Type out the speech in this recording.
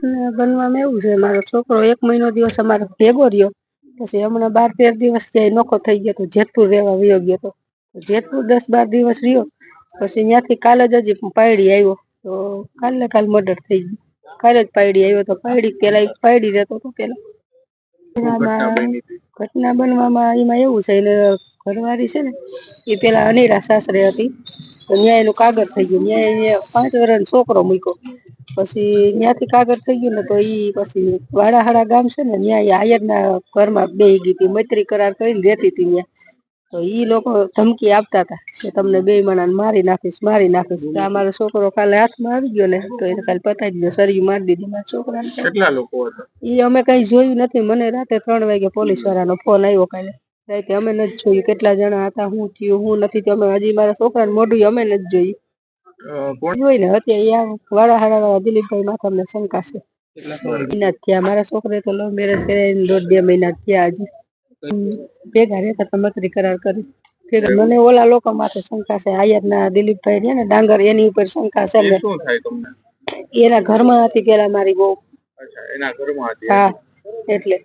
બનવામાં એવું છે, મારો છોકરો એક મહિનો દિવસ અમારો ભેગો રહ્યો, પછી હમણાં બાર, તેર દિવસ ત્યાં નોખો થઈ ગયો તો જેતપુર રહેવા વયો ગયો તો જેતપુર દસ, બાર દિવસ રહ્યો, પછી ત્યાંથી કાલે જ હજી પાયડી આવ્યો, તો કાલે કાલ મર્ડર થઈ ગયું. કાલે જ પાયડી આવ્યો તો પાયડી પેલા પાયડી રહેતો તો પેલા. ઘટના બનવામાં એમાં એવું છે, એને ઘરવાળી છે ને એ પેલા અનેરા સાસરે હતી, તો ન્યાય એનું કાગળ થઈ ગયું, ન્યાય પાંચ વર્ષ છોકરો મૂક્યો. પછી ત્યાંથી કાગળ થઈ ગયું ને તો ઈ પછી વાડાહાડા ગામ છે ને ન્યાય આયરના ઘરમાં બે ગઈ હતી મૈત્રી કરાર કરીને રહેતી હતી ત્યાં. તો ઈ લોકો ધમકી આપતા હતા કે તમને બે માણા મારી નાખીશ મારી નાખીશ. તો અમારો છોકરો કાલે હાથમાં આવી ગયો ને તો એને કાલે પતાવી દીધો સરિયું મારી દીધી. મારા છોકરાને કેટલા લોકો હતા? ઈ અમે કઈ જોયું નથી. મને રાતે ત્રણ વાગે પોલીસ વાળાનો ફોન આવ્યો કાલે. રાતે અમે નથી જોયું. કેટલા જણા હતા હું થયું હું નથી થયું. અમે હજી મારા છોકરાને મોઢું અમે નથી જોયું. કોણ? જોઈ ને અત્યારે વાળા હાડા વાળા દિલીપભાઈ માં તમને શંકા છે. મહિના થયા. મારા છોકરે તો લવ મેરેજ કર્યા દોઢ બે મહિના થયા હજી. ભેગા રહેતા તો મકરી કરાર કરી. ભેગા મને ઓલા લોકો માથે શંકા છે. આયર ના દિલીપભાઈ છે ને ડાંગર એની ઉપર શંકા છે એના ઘરમાં હતી પેલા મારી બહુ. એના ઘરમાં હતી? હા એટલે.